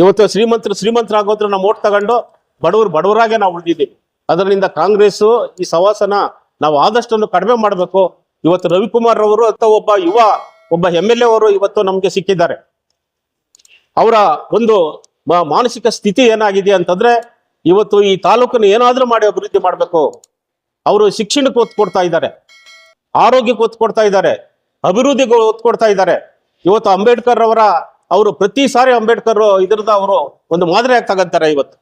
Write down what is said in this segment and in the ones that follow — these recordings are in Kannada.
ಇವತ್ತು ಶ್ರೀಮಂತರು ಶ್ರೀಮಂತರಾಗೋದ್ರ ನಾವು ಓಟ್ ತಗೊಂಡು ಬಡವರು ಬಡವರಾಗೆ ನಾವು ಉಳಿದಿದ್ದೀವಿ. ಅದರಿಂದ ಕಾಂಗ್ರೆಸ್ ಈ ಸವಾಸನ ನಾವು ಆದಷ್ಟನ್ನು ಕಡಿಮೆ ಮಾಡಬೇಕು. ಇವತ್ತು ರವಿಕುಮಾರ್ ಅವರು ಅಂತ ಒಬ್ಬ ಯುವ, ಒಬ್ಬ ಎಂ ಎಲ್ ಎ ಅವರು ಇವತ್ತು ನಮ್ಗೆ ಸಿಕ್ಕಿದ್ದಾರೆ. ಅವರ ಒಂದು ಮಾನಸಿಕ ಸ್ಥಿತಿ ಏನಾಗಿದೆ ಅಂತಂದ್ರೆ ಇವತ್ತು ಈ ತಾಲೂಕನ್ನು ಏನಾದ್ರೂ ಮಾಡಿ ಅಭಿವೃದ್ಧಿ ಮಾಡಬೇಕು. ಅವರು ಶಿಕ್ಷಣಕ್ಕೆ ಒತ್ತು ಕೊಡ್ತಾ ಇದ್ದಾರೆ. ಆರೋಗ್ಯಕ್ಕೆ ಒತ್ತು ಕೊಡ್ತಾ ಇದ್ದಾರೆ. ಅಭಿವೃದ್ಧಿಗೆ ಒತ್ತು ಕೊಡ್ತಾ ಇದ್ದಾರೆ. ಇವತ್ತು ಅಂಬೇಡ್ಕರ್ ಅವರ ಅವರು ಪ್ರತಿ ಸಾರಿ ಅಂಬೇಡ್ಕರ್ ಇದ್ರದ ಅವರು ಒಂದು ಮಾದರಿಯಾಗಿ ತಗಂತಾರೆ ಇವತ್ತು.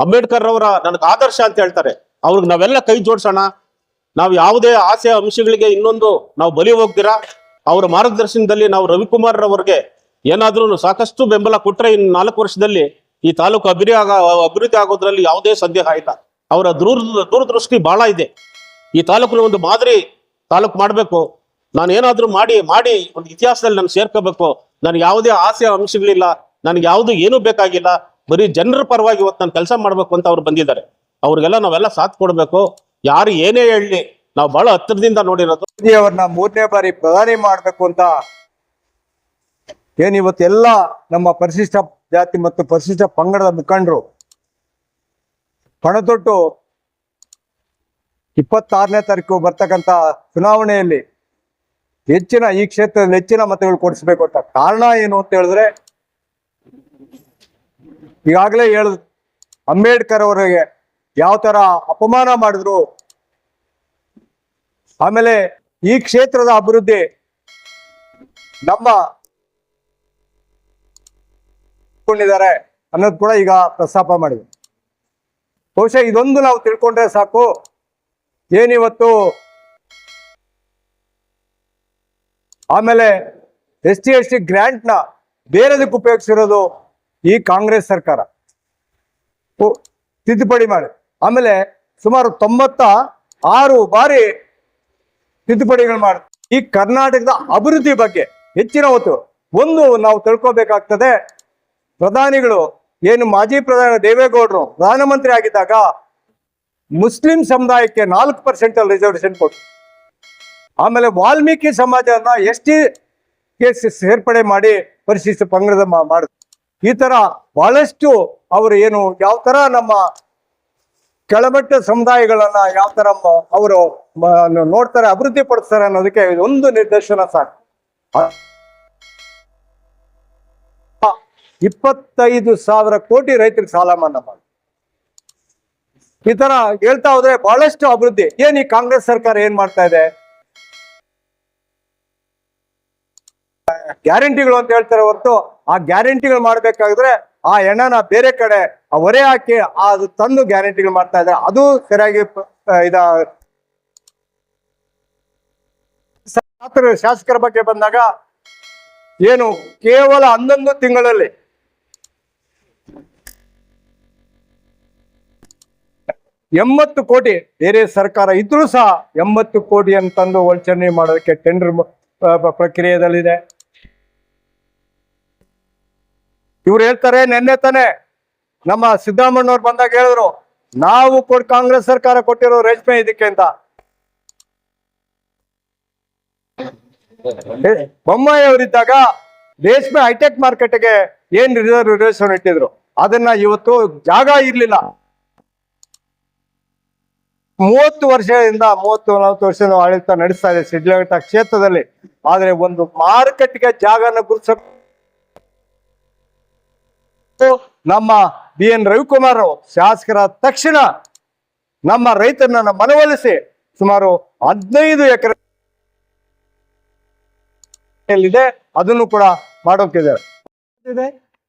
ಅಂಬೇಡ್ಕರ್ ಅವರ ನನಗೆ ಆದರ್ಶ ಅಂತ ಹೇಳ್ತಾರೆ. ಅವ್ರಿಗೆ ನಾವೆಲ್ಲ ಕೈ ಜೋಡ್ಸೋಣ. ನಾವು ಯಾವುದೇ ಆಸೆ ಅಂಶಗಳಿಗೆ ಇನ್ನೊಂದು ನಾವು ಬಲಿ ಹೋಗ್ತೀರಾ? ಅವರ ಮಾರ್ಗದರ್ಶನದಲ್ಲಿ ನಾವು ರವಿಕುಮಾರ್ ಅವರಿಗೆ ಏನಾದ್ರೂ ಸಾಕಷ್ಟು ಬೆಂಬಲ ಕೊಟ್ರೆ ಇನ್ನು ನಾಲ್ಕು ವರ್ಷದಲ್ಲಿ ಈ ತಾಲೂಕು ಅಭಿವೃದ್ಧಿ ಆಗ, ಅಭಿವೃದ್ಧಿ ಆಗೋದ್ರಲ್ಲಿ ಯಾವುದೇ ಸಂದೇಹ ಇಲ್ಲ. ಅವರ ದೂರ, ದೂರದೃಷ್ಟಿ ಬಹಳ ಇದೆ. ಈ ತಾಲೂಕಿನ ಒಂದು ಮಾದರಿ ತಾಲೂಕು ಮಾಡಬೇಕು. ನಾನು ಏನಾದರೂ ಮಾಡಿ ಮಾಡಿ ಒಂದು ಇತಿಹಾಸದಲ್ಲಿ ನಾನು ಸೇರ್ಕೋಬೇಕು. ನನಗೆ ಯಾವುದೇ ಆಸೆ ಅಂಶಗಳಿಲ್ಲ. ನನಗೆ ಯಾವುದು ಏನೂ ಬೇಕಾಗಿಲ್ಲ. ಬರೀ ಜನರ ಪರವಾಗಿ ಇವತ್ತು ನಾನು ಕೆಲಸ ಮಾಡಬೇಕು ಅಂತ ಅವ್ರು ಬಂದಿದ್ದಾರೆ. ಅವ್ರಿಗೆಲ್ಲ ನಾವೆಲ್ಲ ಸಾಥ್ ಕೊಡಬೇಕು. ಯಾರು ಏನೇ ಹೇಳಲಿ ನಾವು ಬಹಳ ಹತ್ತಿರದಿಂದ ನೋಡಿರೋದು. ಅವ್ರನ್ನ ಮೂರನೇ ಬಾರಿ ಪ್ರಧಾನಿ ಮಾಡ್ಬೇಕು ಅಂತ ಏನಿವತ್ತೆಲ್ಲ ನಮ್ಮ ಪರಿಶಿಷ್ಟ ಜಾತಿ ಮತ್ತು ಪರಿಶಿಷ್ಟ ಪಂಗಡದ ಮುಖಂಡರು ಪಣತೊಟ್ಟು ಇಪ್ಪತ್ತಾರನೇ ತಾರೀಕು ಬರ್ತಕ್ಕಂತ ಚುನಾವಣೆಯಲ್ಲಿ ಹೆಚ್ಚಿನ ಈ ಕ್ಷೇತ್ರದಲ್ಲಿ ಹೆಚ್ಚಿನ ಮತಗಳು ಕೊಡಿಸ್ಬೇಕು ಅಂತ ಕಾರಣ ಏನು ಅಂತ ಹೇಳಿದ್ರೆ, ಈಗಾಗಲೇ ಹೇಳ ಅಂಬೇಡ್ಕರ್ ಅವರಿಗೆ ಯಾವ ತರ ಅಪಮಾನ ಮಾಡಿದ್ರು, ಆಮೇಲೆ ಈ ಕ್ಷೇತ್ರದ ಅಭಿವೃದ್ಧಿ ನಮ್ಮ ಕೊಂಡಿದ್ದಾರೆ ಅನ್ನೋದು ಕೂಡ ಈಗ ಪ್ರಸ್ತಾಪ ಮಾಡಿದೆ ಬಹುಶಃ ಇದೊಂದು ನಾವು ತಿಳ್ಕೊಂಡ್ರೆ ಸಾಕು. ಏನಿವತ್ತು ಆಮೇಲೆ ಎಸ್ ಟಿ ಎಸ್ ಟಿ ಗ್ರ್ಯಾಂಟ್ನ ಬೇರೆದಕ್ಕೆ ಉಪಯೋಗಿಸಿರೋದು ಈ ಕಾಂಗ್ರೆಸ್ ಸರ್ಕಾರ. ತಿದ್ದುಪಡಿ ಮಾಡಿ. ಆಮೇಲೆ ಸುಮಾರು ತೊಂಬತ್ತ ಆರು ಬಾರಿ ತಿದ್ದುಪಡಿಗಳು ಮಾಡಿ, ಈ ಕರ್ನಾಟಕದ ಅಭಿವೃದ್ಧಿ ಬಗ್ಗೆ ಹೆಚ್ಚಿನ ಹೊತ್ತು ಒಂದು ನಾವು ತಿಳ್ಕೊಬೇಕಾಗ್ತದೆ, ಪ್ರಧಾನಿಗಳು ಏನು ಮಾಜಿ ಪ್ರಧಾನಿ ದೇವೇಗೌಡರು ಪ್ರಧಾನಮಂತ್ರಿ ಆಗಿದ್ದಾಗ ಮುಸ್ಲಿಂ ಸಮುದಾಯಕ್ಕೆ ನಾಲ್ಕು ಪರ್ಸೆಂಟ್ ರಿಸರ್ವೇಶನ್ ಕೊಟ್ಟರು ಆಮೇಲೆ ವಾಲ್ಮೀಕಿ ಸಮಾಜನ ಎಸ್ ಟಿ ಸೇರ್ಪಡೆ ಮಾಡಿ ಪರಿಶಿಷ್ಟ ಪಂಗಡದ ಮಾಡಿದ್ರು ಈ ತರ ಬಹಳಷ್ಟು ಅವರು ಏನು ಯಾವ ತರ ನಮ್ಮ ಕೆಳಮಟ್ಟ ಸಮುದಾಯಗಳನ್ನ ಯಾವ ತರ ಅವರು ನೋಡ್ತಾರೆ, ಅಭಿವೃದ್ಧಿ ಪಡಿಸ್ತಾರೆ ಅನ್ನೋದಕ್ಕೆ ಒಂದು ನಿದರ್ಶನ ಸಾಕು. ಇಪ್ಪತ್ತೈದು ಸಾವಿರ ಕೋಟಿ ರೈತರಿಗೆ ಸಾಲ ಮನ್ನಾ ಮಾಡಿ. ಈ ತರ ಹೇಳ್ತಾ ಹೋದ್ರೆ ಬಹಳಷ್ಟು ಅಭಿವೃದ್ಧಿ. ಏನ್ ಈ ಕಾಂಗ್ರೆಸ್ ಸರ್ಕಾರ ಏನ್ ಮಾಡ್ತಾ ಇದೆ? ಗ್ಯಾರಂಟಿಗಳು ಅಂತ ಹೇಳ್ತಾರೆ ಹೊರತು ಆ ಗ್ಯಾರಂಟಿಗಳು ಮಾಡ್ಬೇಕಾದ್ರೆ ಆ ಎಣ್ಣನ ಬೇರೆ ಕಡೆ ಹೊರೆ ಹಾಕಿ ಅದು ತಂದು ಗ್ಯಾರಂಟಿಗಳು ಮಾಡ್ತಾ ಇದ್ದಾರೆ. ಅದು ಸರಿಯಾಗಿ ಇದ ಶಾಸಕರ ಬಗ್ಗೆ ಬಂದಾಗ ಏನು ಕೇವಲ ಹನ್ನೊಂದು ತಿಂಗಳಲ್ಲಿ ಎಂಬತ್ತು ಕೋಟಿ ಬೇರೆ ಸರ್ಕಾರ ಇದ್ರೂ ಸಹ ಎಂಬತ್ತು ಕೋಟಿಯನ್ನು ತಂದು ವಂಚನೆ ಮಾಡೋದಕ್ಕೆ ಟೆಂಡರ್ ಪ್ರಕ್ರಿಯೆದಲ್ಲಿದೆ ಇವ್ರು ಹೇಳ್ತಾರೆ ನೆನ್ನೆ ತಾನೆ ನಮ್ಮ ಸಿದ್ದರಾಮಣ್ಣವ್ರು ಬಂದಾಗ ಹೇಳಿದ್ರು, ನಾವು ಕೊಡ್, ಕಾಂಗ್ರೆಸ್ ಸರ್ಕಾರ ಕೊಟ್ಟಿರೋ ರೇಷ್ಮೆ ಇದಕ್ಕೆ ಅಂತ. ಬೊಮ್ಮಾಯಿ ಅವರಿದ್ದಾಗ ರೇಷ್ಮೆ ಹೈಟೆಕ್ ಮಾರ್ಕೆಟ್ಗೆ ಏನ್ ರಿಸರ್ವೇಶನ್ ಇಟ್ಟಿದ್ರು? ಅದನ್ನ ಇವತ್ತು ಜಾಗ ಇರ್ಲಿಲ್ಲ. ಮೂವತ್ತು ವರ್ಷದಿಂದ ಮೂವತ್ತು, ನಲವತ್ತು ವರ್ಷದಿಂದ ಆಡಳಿತ ನಡೆಸ್ತಾ ಇದೆ ಸಿಡ್ಲಘಟ್ಟ ಕ್ಷೇತ್ರದಲ್ಲಿ. ಆದ್ರೆ ಒಂದು ಮಾರುಕಟ್ಟೆಗೆ ಜಾಗನ ಗುರುಸ ನಮ್ಮ ಬಿ ಎನ್ ರವಿಕುಮಾರ್ ಶಾಸಕರ ತಕ್ಷಣ ನಮ್ಮ ರೈತರನ್ನ ಮನವೊಲಿಸಿ ಸುಮಾರು ಹದಿನೈದು ಎಕರೆ ಅದನ್ನು ಕೂಡ ಮಾಡೋಕಿದ್ದಾರೆ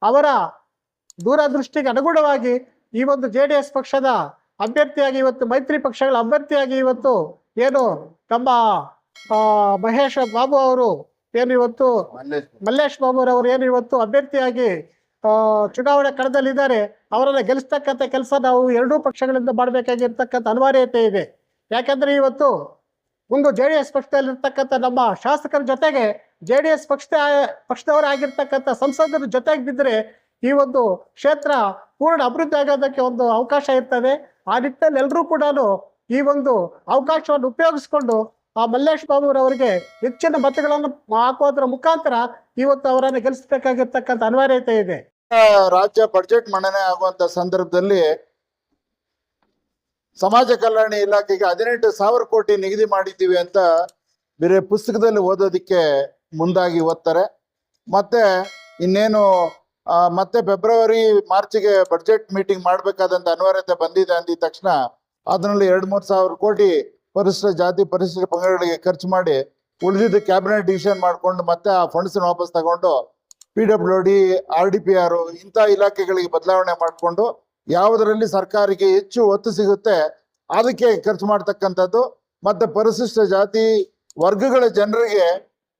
ಅವರ ದೂರದೃಷ್ಟಿಗೆ ಅನುಗುಣವಾಗಿ ಈ ಒಂದು ಜೆ ಡಿ ಎಸ್ ಪಕ್ಷದ ಅಭ್ಯರ್ಥಿಯಾಗಿ ಇವತ್ತು ಮೈತ್ರಿ ಪಕ್ಷಗಳ ಅಭ್ಯರ್ಥಿಯಾಗಿ ಇವತ್ತು ಏನು ನಮ್ಮ ಮಹೇಶ್ ಬಾಬು ಅವರು ಏನು ಇವತ್ತು ಮಲ್ಲೇಶ್ ಬಾಬು. ಅವರು ಏನು ಇವತ್ತು ಅಭ್ಯರ್ಥಿಯಾಗಿ ಚುನಾವಣೆ ಕಣದಲ್ಲಿದ್ದಾರೆ, ಅವರನ್ನ ಗೆಲ್ಲಿಸ್ತಕ್ಕಂಥ ಕೆಲಸ ನಾವು ಎರಡೂ ಪಕ್ಷಗಳಿಂದ ಮಾಡಬೇಕಾಗಿರ್ತಕ್ಕಂಥ ಅನಿವಾರ್ಯತೆ ಇದೆ. ಯಾಕಂದ್ರೆ ಇವತ್ತು ಒಂದು ಜೆ ಡಿ ಎಸ್ ಪಕ್ಷದಲ್ಲಿರ್ತಕ್ಕಂಥ ನಮ್ಮ ಶಾಸಕರ ಜೊತೆಗೆ ಜೆ ಡಿ ಎಸ್ ಪಕ್ಷದ ಪಕ್ಷದವರಾಗಿರ್ತಕ್ಕಂಥ ಸಂಸದರ ಜೊತೆಗೆ ಬಿದ್ದರೆ ಈ ಒಂದು ಕ್ಷೇತ್ರ ಪೂರ್ಣ ಅಭಿವೃದ್ಧಿ ಆಗೋದಕ್ಕೆ ಒಂದು ಅವಕಾಶ ಇರ್ತದೆ. ಆ ನಿಟ್ಟಿನಲ್ಲಿ ಎಲ್ಲರೂ ಕೂಡ ಈ ಒಂದು ಅವಕಾಶವನ್ನು ಉಪಯೋಗಿಸ್ಕೊಂಡು ಆ ಮಲ್ಲೇಶ್ ಬಾಬುರವರಿಗೆ ಹೆಚ್ಚಿನ ಮತಗಳನ್ನು ಹಾಕೋದ್ರ ಮುಖಾಂತರ ಇವತ್ತು ಅವರನ್ನು ಗೆಲ್ಲಿಸಬೇಕಾಗಿರ್ತಕ್ಕಂಥ ಅನಿವಾರ್ಯತೆ ಇದೆ. ರಾಜ್ಯ ಬಜೆಟ್ ಮಂಡನೆ ಆಗುವಂತ ಸಂದರ್ಭದಲ್ಲಿ ಸಮಾಜ ಕಲ್ಯಾಣ ಇಲಾಖೆಗೆ ಹದಿನೆಂಟು ಸಾವಿರ ಕೋಟಿ ನಿಗದಿ ಮಾಡಿದ್ದೀವಿ ಅಂತ ಬೇರೆ ಪುಸ್ತಕದಲ್ಲಿ ಓದೋದಕ್ಕೆ ಮುಂದಾಗಿ ಓದ್ತಾರೆ. ಮತ್ತೆ ಇನ್ನೇನು ಮತ್ತೆ ಫೆಬ್ರವರಿ, ಮಾರ್ಚ್ಗೆ ಬಜೆಟ್ ಮೀಟಿಂಗ್ ಮಾಡಬೇಕಾದಂತ ಅನಿವಾರ್ಯತೆ ಬಂದಿದೆ ಅಂದಿದ ತಕ್ಷಣ ಅದರಲ್ಲಿ ಎರಡ್ ಮೂರ್ ಸಾವಿರ ಕೋಟಿ ಪರಿಶಿಷ್ಟ ಜಾತಿ ಪರಿಶಿಷ್ಟ ಪಂಗಡಗಳಿಗೆ ಖರ್ಚು ಮಾಡಿ ಉಳಿದಿದ್ದ ಕ್ಯಾಬಿನೆಟ್ ಡಿಸಿಷನ್ ಮಾಡಿಕೊಂಡು ಮತ್ತೆ ಆ ಫಂಡ್ಸ್ ವಾಪಸ್ ತಗೊಂಡು P W D, R D P R ಇಂಥ ಇಲಾಖೆಗಳಿಗೆ ಬದಲಾವಣೆ ಮಾಡಿಕೊಂಡು ಯಾವುದರಲ್ಲಿ ಸರ್ಕಾರಕ್ಕೆ ಹೆಚ್ಚು ಒತ್ತು ಸಿಗುತ್ತೆ ಅದಕ್ಕೆ ಖರ್ಚು ಮಾಡ್ತಕ್ಕಂಥದ್ದು. ಮತ್ತೆ ಪರಿಶಿಷ್ಟ ಜಾತಿ ವರ್ಗಗಳ ಜನರಿಗೆ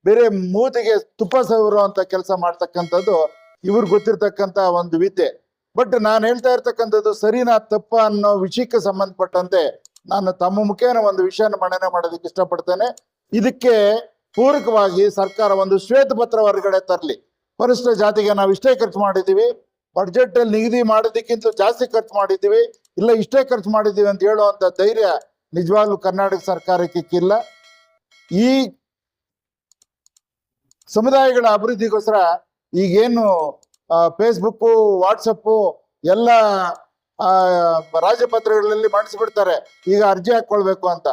ಬೇರೆ ಮೂತಿಗೆ ತುಪ್ಪ ಸವರುವಂತ ಕೆಲಸ ಮಾಡ್ತಕ್ಕಂಥದ್ದು ಇವ್ರು ಗೊತ್ತಿರ್ತಕ್ಕಂಥ ಒಂದು ವಿದ್ಯೆ. ಬಟ್ ನಾನು ಹೇಳ್ತಾ ಇರ್ತಕ್ಕಂಥದ್ದು ಸರಿನಾ ತಪ್ಪ ಅನ್ನೋ ವಿಷಯಕ್ಕೆ ಸಂಬಂಧಪಟ್ಟಂತೆ ನಾನು ತಮ್ಮ ಮುಖೇನ ಒಂದು ವಿಷಯನ ಮಂಡನೆ ಮಾಡೋದಕ್ಕೆ ಇಷ್ಟಪಡ್ತೇನೆ. ಇದಕ್ಕೆ ಪೂರಕವಾಗಿ ಸರ್ಕಾರ ಒಂದು ಶ್ವೇತಪತ್ರ ಹೊರಗಡೆ ತರಲಿ. ಪರಿಶಿಷ್ಟ ಜಾತಿಗೆ ನಾವು ಇಷ್ಟೇ ಖರ್ಚು ಮಾಡಿದ್ದೀವಿ. ಬಡ್ಜೆಟ್ ಅಲ್ಲಿ ನಿಗದಿ ಮಾಡೋದಕ್ಕಿಂತ ಜಾಸ್ತಿ ಖರ್ಚು ಮಾಡಿದ್ದೀವಿ. ಇಲ್ಲ, ಇಷ್ಟೇ ಖರ್ಚು ಮಾಡಿದ್ದೀವಿ ಅಂತ ಹೇಳುವಂಥ ಧೈರ್ಯ ನಿಜವಾಗ್ಲೂ ಕರ್ನಾಟಕ ಸರ್ಕಾರಕ್ಕೆ ಇಲ್ಲ ಈ ಸಮುದಾಯಗಳ ಅಭಿವೃದ್ಧಿಗೋಸ್ಕರ ಈಗೇನು ಫೇಸ್ಬುಕ್ಕು ವಾಟ್ಸಪ್ಪು ಎಲ್ಲ ರಾಜಪತ್ರಗಳಲ್ಲಿ ಮಾಡಿಸ್ಬಿಡ್ತಾರೆ. ಈಗ ಅರ್ಜಿ ಹಾಕೊಳ್ಬೇಕು ಅಂತ.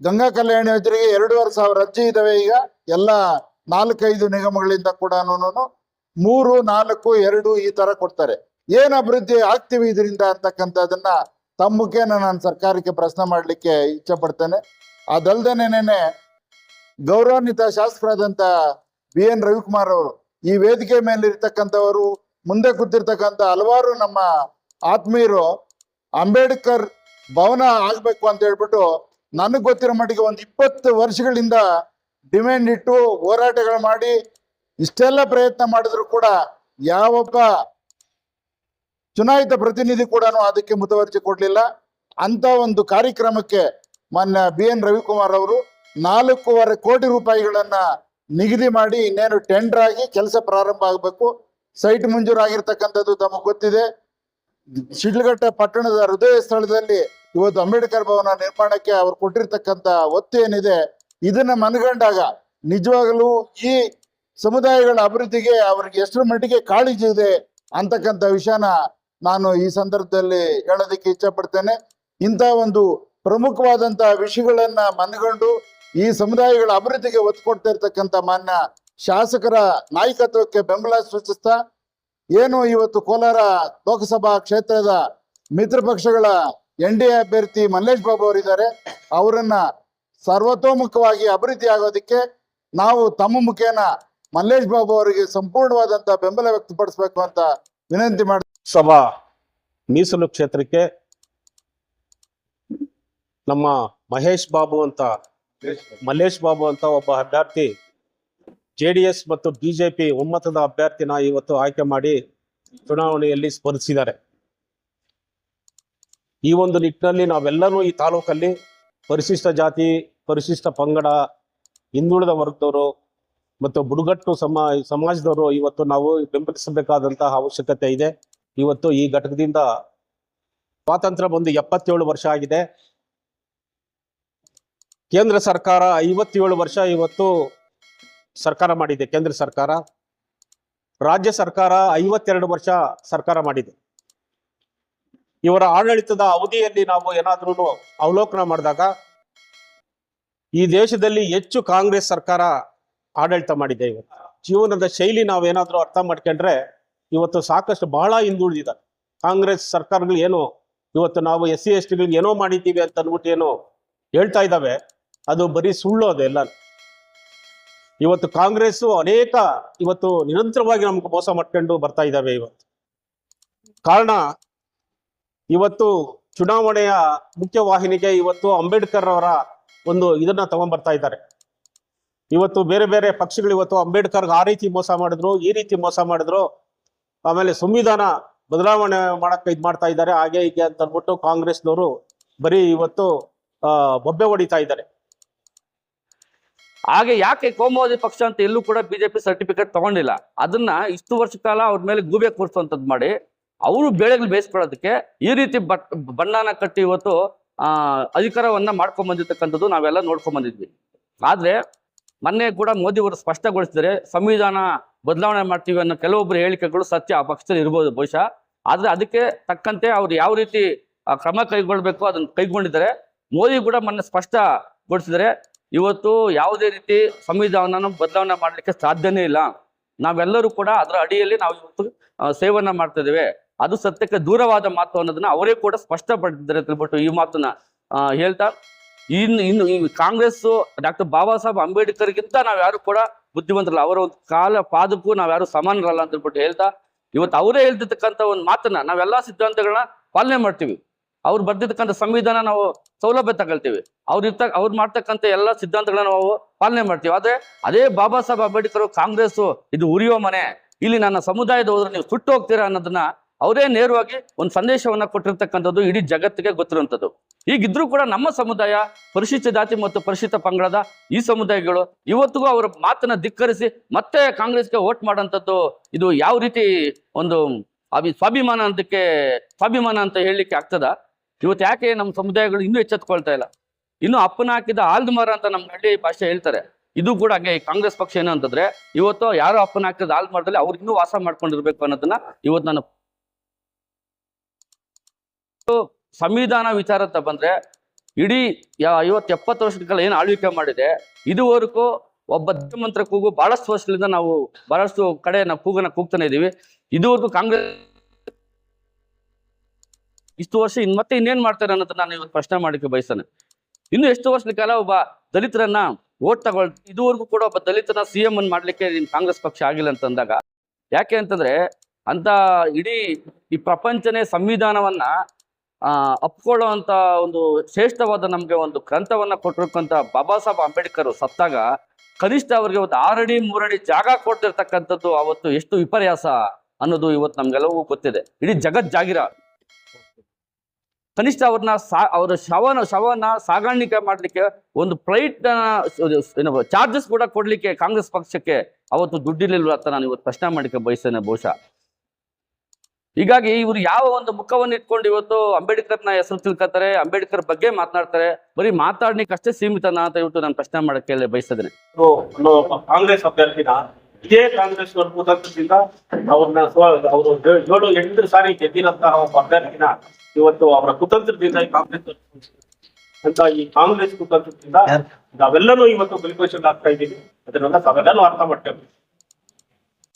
ಗಂಗಾ ಕಲ್ಯಾಣ ಯೋಜನೆಗೆ ಎರಡೂವರೆ ಸಾವಿರ ಅರ್ಜಿ ಇದಾವೆ ಈಗ. ಎಲ್ಲ ನಾಲ್ಕೈದು ನಿಗಮಗಳಿಂದ ಕೂಡ ಮೂರು, ನಾಲ್ಕು, ಎರಡು ಈ ತರ ಕೊಡ್ತಾರೆ. ಏನ್ ಅಭಿವೃದ್ಧಿ ಆಗ್ತೀವಿ ಇದರಿಂದ ಅಂತಕ್ಕಂಥದನ್ನ ತಮ್ಮ ನಾನು ಸರ್ಕಾರಕ್ಕೆ ಪ್ರಶ್ನೆ ಮಾಡ್ಲಿಕ್ಕೆ ಇಚ್ಛೆ ಪಡ್ತೇನೆ. ಅದಲ್ದೇನೆ ಗೌರವಾನ್ವಿತ ಶಾಸಕರಾದಂತ ಬಿ ಎನ್ ರವಿಕುಮಾರ್ ಅವರು ಈ ವೇದಿಕೆ ಮೇಲೆ ಇರ್ತಕ್ಕಂಥವರು ಮುಂದೆ ಕೂತಿರ್ತಕ್ಕಂಥ ಹಲವಾರು ನಮ್ಮ ಆತ್ಮೀಯರು ಅಂಬೇಡ್ಕರ್ ಭವನ ಆಗ್ಬೇಕು ಅಂತ ಹೇಳ್ಬಿಟ್ಟು ನನಗೆ ಗೊತ್ತಿರೋ ಮಟ್ಟಿಗೆ ಒಂದು ಇಪ್ಪತ್ತು ವರ್ಷಗಳಿಂದ ಡಿಮ್ಯಾಂಡ್ ಇಟ್ಟು ಹೋರಾಟಗಳು ಮಾಡಿ ಇಷ್ಟೆಲ್ಲ ಪ್ರಯತ್ನ ಮಾಡಿದ್ರು ಕೂಡ ಯಾವೊಬ್ಬ ಚುನಾಯಿತ ಪ್ರತಿನಿಧಿ ಕೂಡ ಅದಕ್ಕೆ ಮುತುವರ್ಜಿ ಕೊಡ್ಲಿಲ್ಲ. ಅಂತ ಒಂದು ಕಾರ್ಯಕ್ರಮಕ್ಕೆ ಮಾನ್ಯ ಬಿ ಎನ್ ರವಿಕುಮಾರ್ ಅವರು ನಾಲ್ಕೂವರೆ ಕೋಟಿ ರೂಪಾಯಿಗಳನ್ನ ನಿಗದಿ ಮಾಡಿ ಇನ್ನೇನು ಟೆಂಡರ್ ಆಗಿ ಕೆಲಸ ಪ್ರಾರಂಭ ಆಗಬೇಕು. ಸೈಟ್ ಮಂಜೂರಾಗಿರ್ತಕ್ಕಂಥದ್ದು ತಮಗೆ ಗೊತ್ತಿದೆ. ಶಿಡ್ಲಘಟ್ಟ ಪಟ್ಟಣದ ಹೃದಯ ಸ್ಥಳದಲ್ಲಿ ಇವತ್ತು ಅಂಬೇಡ್ಕರ್ ಭವನ ನಿರ್ಮಾಣಕ್ಕೆ ಅವರು ಕೊಟ್ಟಿರ್ತಕ್ಕಂಥ ಒತ್ತು ಏನಿದೆ ಇದನ್ನ ಮನಗಂಡಾಗ ನಿಜವಾಗಲೂ ಈ ಸಮುದಾಯಗಳ ಅಭಿವೃದ್ಧಿಗೆ ಅವ್ರಿಗೆ ಎಷ್ಟರ ಮಟ್ಟಿಗೆ ಕಾಳಜಿ ಇದೆ ಅಂತಕ್ಕಂಥ ವಿಷಯನ ನಾನು ಈ ಸಂದರ್ಭದಲ್ಲಿ ಹೇಳೋದಕ್ಕೆ ಇಚ್ಛೆ ಪಡ್ತೇನೆ ಇಂಥ ಒಂದು ಪ್ರಮುಖವಾದಂತಹ ವಿಷಯಗಳನ್ನ ಮನಗಂಡು ಈ ಸಮುದಾಯಗಳ ಅಭಿವೃದ್ಧಿಗೆ ಒತ್ತು ಕೊಡ್ತಾ ಇರ್ತಕ್ಕಂಥ ಮಾನ್ಯ ಶಾಸಕರ ನಾಯಕತ್ವಕ್ಕೆ ಬೆಂಬಲ ಸೂಚಿಸ್ತಾ, ಏನು ಇವತ್ತು ಕೋಲಾರ ಲೋಕಸಭಾ ಕ್ಷೇತ್ರದ ಮಿತ್ರ ಪಕ್ಷಗಳ ಎನ್ ಡಿ ಎ ಅಭ್ಯರ್ಥಿ ಮಲ್ಲೇಶ್ ಬಾಬು ಅವರಿದ್ದಾರೆ, ಅವರನ್ನ ಸರ್ವತೋಮುಖವಾಗಿ ಅಭಿವೃದ್ಧಿ ಆಗೋದಕ್ಕೆ ನಾವು ತಮ್ಮ ಮುಖೇನ ಮಲ್ಲೇಶ್ ಬಾಬು ಅವರಿಗೆ ಸಂಪೂರ್ಣವಾದಂತ ಬೆಂಬಲ ವ್ಯಕ್ತಪಡಿಸಬೇಕು ಅಂತ ವಿನಂತಿ ಮಾಡ ಸಭಾ ಮೀಸಲು ಕ್ಷೇತ್ರಕ್ಕೆ ನಮ್ಮ ಮಹೇಶ್ ಬಾಬು ಅಂತ, ಮಲ್ಲೇಶ್ ಬಾಬು ಅಂತ ಒಬ್ಬ ಅಭ್ಯರ್ಥಿ, ಜೆ ಮತ್ತು ಬಿಜೆಪಿ ಒಮ್ಮತದ ಅಭ್ಯರ್ಥಿನ ಇವತ್ತು ಆಯ್ಕೆ ಮಾಡಿ ಚುನಾವಣೆಯಲ್ಲಿ ಸ್ಪರ್ಧಿಸಿದ್ದಾರೆ. ಈ ಒಂದು ನಿಟ್ಟಿನಲ್ಲಿ ನಾವೆಲ್ಲರೂ ಈ ತಾಲೂಕಲ್ಲಿ ಪರಿಶಿಷ್ಟ ಜಾತಿ, ಪರಿಶಿಷ್ಟ ಪಂಗಡ, ಹಿಂದುಳಿದ ವರ್ಗದವರು ಮತ್ತು ಬುಡಗಟ್ಟು ಸಮ, ಸಮಾಜದವರು ಇವತ್ತು ನಾವು ಬೆಂಬಲಿಸಬೇಕಾದಂತಹ ಅವಶ್ಯಕತೆ ಇದೆ. ಇವತ್ತು ಈ ಘಟಕದಿಂದ ಸ್ವಾತಂತ್ರ್ಯ ಬಂದು ಎಪ್ಪತ್ತೇಳು ವರ್ಷ ಆಗಿದೆ. ಕೇಂದ್ರ ಸರ್ಕಾರ ಐವತ್ತೇಳು ವರ್ಷ ಇವತ್ತು ಸರ್ಕಾರ ಮಾಡಿದೆ, ಕೇಂದ್ರ ಸರ್ಕಾರ. ರಾಜ್ಯ ಸರ್ಕಾರ ಐವತ್ತೆರಡು ವರ್ಷ ಸರ್ಕಾರ ಮಾಡಿದೆ. ಇವರ ಆಡಳಿತದ ಅವಧಿಯಲ್ಲಿ ನಾವು ಏನಾದ್ರೂ ಅವಲೋಕನ ಮಾಡಿದಾಗ ಈ ದೇಶದಲ್ಲಿ ಹೆಚ್ಚು ಕಾಂಗ್ರೆಸ್ ಸರ್ಕಾರ ಆಡಳಿತ ಮಾಡಿದೆ ಇವತ್ತು. ಜೀವನದ ಶೈಲಿ ನಾವೇನಾದ್ರೂ ಅರ್ಥ ಮಾಡ್ಕೊಂಡ್ರೆ ಇವತ್ತು ಸಾಕಷ್ಟು ಬಹಳ ಹಿಂದುಳಿದಿದೆ. ಕಾಂಗ್ರೆಸ್ ಸರ್ಕಾರಗಳು ಏನು ಇವತ್ತು ನಾವು ಎಸ್ ಸಿ, ಎಸ್ ಟಿಗಳಿಗೆ ಏನೋ ಮಾಡಿದ್ದೀವಿ ಅಂತ ಅಂದ್ಬಿಟ್ಟು ಏನು ಹೇಳ್ತಾ ಇದ್ದಾವೆ, ಅದು ಬರೀ ಸುಳ್ಳು ಅದೆಲ್ಲ ಇವತ್ತು ಕಾಂಗ್ರೆಸ್ ಅನೇಕ ಇವತ್ತು ನಿರಂತರವಾಗಿ ನಮ್ಗೆ ಮೋಸ ಮಾಡ್ಕೊಂಡು ಬರ್ತಾ ಇದ್ದಾವೆ ಇವತ್ತು. ಕಾರಣ ಇವತ್ತು ಚುನಾವಣೆಯ ಮುಖ್ಯವಾಹಿನಿಗೆ ಇವತ್ತು ಅಂಬೇಡ್ಕರ್ ಅವರ ಒಂದು ಇದನ್ನ ತಗೊಂಡ್ಬರ್ತಾ ಇದ್ದಾರೆ. ಇವತ್ತು ಬೇರೆ ಬೇರೆ ಪಕ್ಷಗಳು ಇವತ್ತು ಅಂಬೇಡ್ಕರ್ಗೆ ಆ ರೀತಿ ಮೋಸ ಮಾಡಿದ್ರು, ಈ ರೀತಿ ಮೋಸ ಮಾಡಿದ್ರು. ಆಮೇಲೆ ಸಂವಿಧಾನ ಬದಲಾವಣೆ ಮಾಡಕ್ಕೆ ಇದು ಮಾಡ್ತಾ ಇದ್ದಾರೆ, ಹಾಗೆ ಹೀಗೆ ಅಂತ ಅಂದ್ಬಿಟ್ಟು ಕಾಂಗ್ರೆಸ್ನವರು ಬರೀ ಇವತ್ತು ಬೊಬ್ಬೆ ಹೊಡಿತಾ ಇದ್ದಾರೆ. ಹಾಗೆ ಯಾಕೆ ಕೋಮುವಾದಿ ಪಕ್ಷ ಅಂತ ಎಲ್ಲೂ ಕೂಡ ಬಿಜೆಪಿ ಸರ್ಟಿಫಿಕೇಟ್ ತಗೊಂಡಿಲ್ಲ? ಅದನ್ನ ಇಷ್ಟು ವರ್ಷ ಕಾಲ ಅವ್ರ ಮೇಲೆ ಗೂಬೆ ಕೂರಿಸುವಂತದ್ ಮಾಡಿ ಅವರು ಬೆಳೆಗಳು ಬೇಯಿಸ್ಕೊಳ್ಳೋದಕ್ಕೆ ಈ ರೀತಿ ಬಟ್ ಬಣ್ಣನ ಕಟ್ಟಿ ಇವತ್ತು ಅಧಿಕಾರವನ್ನ ಮಾಡ್ಕೊಂಡ್ ಬಂದಿರ್ತಕ್ಕಂಥದ್ದು ನಾವೆಲ್ಲ ನೋಡ್ಕೊಂಡ್ ಬಂದಿದ್ವಿ. ಆದ್ರೆ ಮೊನ್ನೆ ಕೂಡ ಮೋದಿ ಅವರು ಸ್ಪಷ್ಟಗೊಳಿಸಿದರೆ ಸಂವಿಧಾನ ಬದಲಾವಣೆ ಮಾಡ್ತೀವಿ ಅನ್ನೋ ಕೆಲವೊಬ್ಬರು ಹೇಳಿಕೆಗಳು ಸತ್ಯ, ಆ ಪಕ್ಷದಲ್ಲಿ ಇರ್ಬೋದು ಬಹುಶಃ. ಆದ್ರೆ ಅದಕ್ಕೆ ತಕ್ಕಂತೆ ಅವ್ರು ಯಾವ ರೀತಿ ಕ್ರಮ ಕೈಗೊಳ್ಬೇಕು ಅದನ್ನ ಕೈಗೊಂಡಿದ್ದಾರೆ. ಮೋದಿ ಕೂಡ ಮೊನ್ನೆ ಸ್ಪಷ್ಟಗೊಳಿಸಿದರೆ ಇವತ್ತು ಯಾವುದೇ ರೀತಿ ಸಂವಿಧಾನನ ಬದಲಾವಣೆ ಮಾಡಲಿಕ್ಕೆ ಸಾಧ್ಯನೇ ಇಲ್ಲ. ನಾವೆಲ್ಲರೂ ಕೂಡ ಅದರ ಅಡಿಯಲ್ಲಿ ನಾವು ಇವತ್ತು ಸೇವನೆ ಮಾಡ್ತಾ ಇದ್ದೇವೆ. ಅದು ಸತ್ಯಕ್ಕೆ ದೂರವಾದ ಮಾತು ಅನ್ನೋದನ್ನ ಅವರೇ ಕೂಡ ಸ್ಪಷ್ಟಪಡಿಸಿದ್ದಾರೆ ತಿಳ್ಬಿಟ್ಟು ಈ ಮಾತನ್ನ ಹೇಳ್ತಾ ಇನ್ನು ಇನ್ನು ಈ ಕಾಂಗ್ರೆಸ್ ಡಾಕ್ಟರ್ ಬಾಬಾ ಸಾಹೇಬ್ ಅಂಬೇಡ್ಕರ್ಗಿಂತ ನಾವ್ ಯಾರು ಕೂಡ ಬುದ್ಧಿವಂತರಲ್ಲ, ಅವರ ಒಂದು ಕಾಲ ಪಾದಕ್ಕೂ ನಾವ್ಯಾರು ಸಮಾನರಲ್ಲ ಅಂತ ಹೇಳ್ಬಿಟ್ಟು ಹೇಳ್ತಾ, ಇವತ್ತು ಅವರೇ ಹೇಳ್ತಿರ್ತಕ್ಕಂಥ ಒಂದು ಮಾತನ್ನ ನಾವೆಲ್ಲಾ ಸಿದ್ಧಾಂತಗಳನ್ನ ಪಾಲನೆ ಮಾಡ್ತೀವಿ. ಅವ್ರು ಬರ್ದಿರ್ತಕ್ಕಂಥ ಸಂವಿಧಾನ ನಾವು ಸೌಲಭ್ಯ ತಗೊಳ್ತೀವಿ. ಅವ್ರು ಇರ್ತ, ಅವ್ರು ಮಾಡ್ತಕ್ಕಂಥ ಎಲ್ಲಾ ಸಿದ್ಧಾಂತಗಳನ್ನ ನಾವು ಪಾಲನೆ ಮಾಡ್ತೀವಿ. ಆದ್ರೆ ಅದೇ ಬಾಬಾ ಸಾಹೇಬ್ ಅಂಬೇಡ್ಕರ್ ಕಾಂಗ್ರೆಸ್ ಇದು ಉರಿಯೋ ಮನೆ, ಇಲ್ಲಿ ನನ್ನ ಸಮುದಾಯದ ಹೋದ್ರೆ ನೀವು ಸುಟ್ಟು ಹೋಗ್ತೀರಾ ಅನ್ನೋದನ್ನ ಅವರೇ ನೇರವಾಗಿ ಒಂದು ಸಂದೇಶವನ್ನ ಕೊಟ್ಟಿರ್ತಕ್ಕಂಥದ್ದು ಇಡೀ ಜಗತ್ತಿಗೆ ಗೊತ್ತಿರುವಂಥದ್ದು. ಹೀಗಿದ್ರೂ ಕೂಡ ನಮ್ಮ ಸಮುದಾಯ ಪರಿಶಿಷ್ಟ ಜಾತಿ ಮತ್ತು ಪರಿಶಿಷ್ಟ ಪಂಗಡದ ಈ ಸಮುದಾಯಗಳು ಇವತ್ತಿಗೂ ಅವರ ಮಾತನ್ನ ಧಿಕ್ಕರಿಸಿ ಮತ್ತೆ ಕಾಂಗ್ರೆಸ್ಗೆ ವೋಟ್ ಮಾಡೋಂಥದ್ದು ಇದು ಯಾವ ರೀತಿ ಒಂದು ಅಭಿ, ಸ್ವಾಭಿಮಾನ ಅಂತಕ್ಕೆ, ಸ್ವಾಭಿಮಾನ ಅಂತ ಹೇಳಲಿಕ್ಕೆ ಆಗ್ತದ? ಇವತ್ತು ಯಾಕೆ ನಮ್ಮ ಸಮುದಾಯಗಳು ಇನ್ನೂ ಎಚ್ಚೆತ್ಕೊಳ್ತಾ ಇಲ್ಲ? ಇನ್ನು ಅಪ್ಪನ ಹಾಕಿದ ಆಲ್ದ ಮರ ಅಂತ ನಮ್ಮ ಹಳ್ಳಿ ಭಾಷೆ ಹೇಳ್ತಾರೆ. ಇದು ಕೂಡ ಹಂಗೆ ಕಾಂಗ್ರೆಸ್ ಪಕ್ಷ ಏನು ಅಂತಂದ್ರೆ, ಇವತ್ತು ಯಾರೋ ಅಪ್ಪನ ಹಾಕಿದ ಆಲ್ದ ಮರದಲ್ಲಿ ಅವ್ರು ಇನ್ನೂ ವಾಸ ಮಾಡ್ಕೊಂಡಿರ್ಬೇಕು ಅನ್ನೋದನ್ನ ಇವತ್ತು ನಾನು ಸಂವಿಧಾನ ವಿಚಾರ ಅಂತ ಬಂದ್ರೆ ಇಡೀ ಐವತ್ತು ಎಪ್ಪತ್ತು ವರ್ಷದ ಕಾಲ ಏನು ಆಳ್ವಿಕೆ ಮಾಡಿದೆ, ಇದುವರೆಗೂ ಒಬ್ಬ ಮುಖ್ಯಮಂತ್ರಿ ಕೂಗು ಬಹಳಷ್ಟು ವರ್ಷಗಳಿಂದ ನಾವು ಬಹಳಷ್ಟು ಕಡೆ ನಾವು ಕೂಗನ್ನ ಕೂಗ್ತಾನೆ ಇದೀವಿ ಇದುವರೆಗೂ ಕಾಂಗ್ರೆಸ್ ಇಷ್ಟು ವರ್ಷ ಇನ್ ಮತ್ತೆ ಇನ್ನೇನ್ ಮಾಡ್ತಾರೆ ಅನ್ನೋದನ್ನ ನಾನು ಇವತ್ತು ಪ್ರಶ್ನೆ ಮಾಡಕ್ಕೆ ಬಯಸ್ತೇನೆ. ಇನ್ನು ಎಷ್ಟು ವರ್ಷದ ಕಾಲ ಒಬ್ಬ ದಲಿತರನ್ನ ಓಟ್ ತಗೊಳ್ ಇದುವರೆಗೂ ಕೂಡ ಒಬ್ಬ ದಲಿತನ ಸಿ ಎಂ ಅನ್ನು ಮಾಡ್ಲಿಕ್ಕೆ ನಿಮ್ ಕಾಂಗ್ರೆಸ್ ಪಕ್ಷ ಆಗಿಲ್ಲ ಅಂತಂದಾಗ ಯಾಕೆ ಅಂತಂದ್ರೆ ಅಂತ ಇಡೀ ಈ ಪ್ರಪಂಚನೇ ಸಂವಿಧಾನವನ್ನ ಆ ಒಂದು ಶ್ರೇಷ್ಠವಾದ ನಮ್ಗೆ ಒಂದು ಗ್ರಂಥವನ್ನ ಕೊಟ್ಟಿರ್ತಕ್ಕಂಥ ಬಾಬಾ ಸಾಹೇಬ್ ಅಂಬೇಡ್ಕರ್ ಸತ್ತಾಗ ಕನಿಷ್ಠ ಅವರಿಗೆ ಒಂದು ಆರಡಿ, ಮೂರಡಿ ಜಾಗ ಕೊಡ್ತಿರ್ತಕ್ಕಂಥದ್ದು ಅವತ್ತು ಎಷ್ಟು ವಿಪರ್ಯಾಸ ಅನ್ನೋದು ಇವತ್ತು ನಮ್ಗೆಲ್ಲವೂ ಗೊತ್ತಿದೆ. ಇಡೀ ಜಗತ್ ಜಾಗಿರ. ಕನಿಷ್ಠ ಅವ್ರನ್ನ ಸಾ, ಅವರ ಶವನ ಶವನ ಸಾಗಾಣಿಕೆ ಮಾಡ್ಲಿಕ್ಕೆ ಒಂದು ಫ್ಲೈಟ್ ಚಾರ್ಜಸ್ ಕೂಡ ಕೊಡ್ಲಿಕ್ಕೆ ಕಾಂಗ್ರೆಸ್ ಪಕ್ಷಕ್ಕೆ ಅವತ್ತು ದುಡ್ಡಿರ್ಲಿಲ್ವ ಅಂತ ನಾನು ಇವತ್ತು ಪ್ರಶ್ನೆ ಮಾಡಲಿಕ್ಕೆ ಬಯಸ್ತೇನೆ ಬಹುಶಃ. ಹೀಗಾಗಿ ಇವರು ಯಾವ ಒಂದು ಮುಖವನ್ನು ಇಟ್ಕೊಂಡು ಇವತ್ತು ಅಂಬೇಡ್ಕರ್ನ ಹೆಸರು ತಿಳ್ಕೊತಾರೆ ಅಂಬೇಡ್ಕರ್ ಬಗ್ಗೆ ಮಾತನಾಡ್ತಾರೆ ಬರೀ ಮಾತಾಡ್ಲಿಕ್ಕಷ್ಟೇ ಸೀಮಿತನಾ ಅಂತ ಇವತ್ತು ನಾನು ಪ್ರಶ್ನೆ ಮಾಡಕ್ಕೆ ಬಯಸಿದ್ರೆ ಕಾಂಗ್ರೆಸ್ ಅಭ್ಯರ್ಥಿನ ಇದೇ ಕಾಂಗ್ರೆಸ್ ಕುತಂತ್ರದಿಂದ ಅವ್ರನ್ನ ಅವರು ಏಳು ಎಂಟು ಸಾರಿ ಗೆದ್ದಿರಂತಹ ಒಬ್ಬ ಅಭ್ಯರ್ಥಿನ ಇವತ್ತು ಅವರ ಕುತಂತ್ರದಿಂದ ಈ ಕಾಂಗ್ರೆಸ್ ಅಂತ ಈ ಕಾಂಗ್ರೆಸ್ ಕುತಂತ್ರದಿಂದ ನಾವೆಲ್ಲನೂ ಇವತ್ತು ಬಲಿಪೋಷಣೆ ಆಗ್ತಾ ಇದ್ದೀವಿ. ಅದನ್ನೆಲ್ಲ ಅವೆಲ್ಲನೂ ಅರ್ಥ ಮಾಡ್ತೇವೆ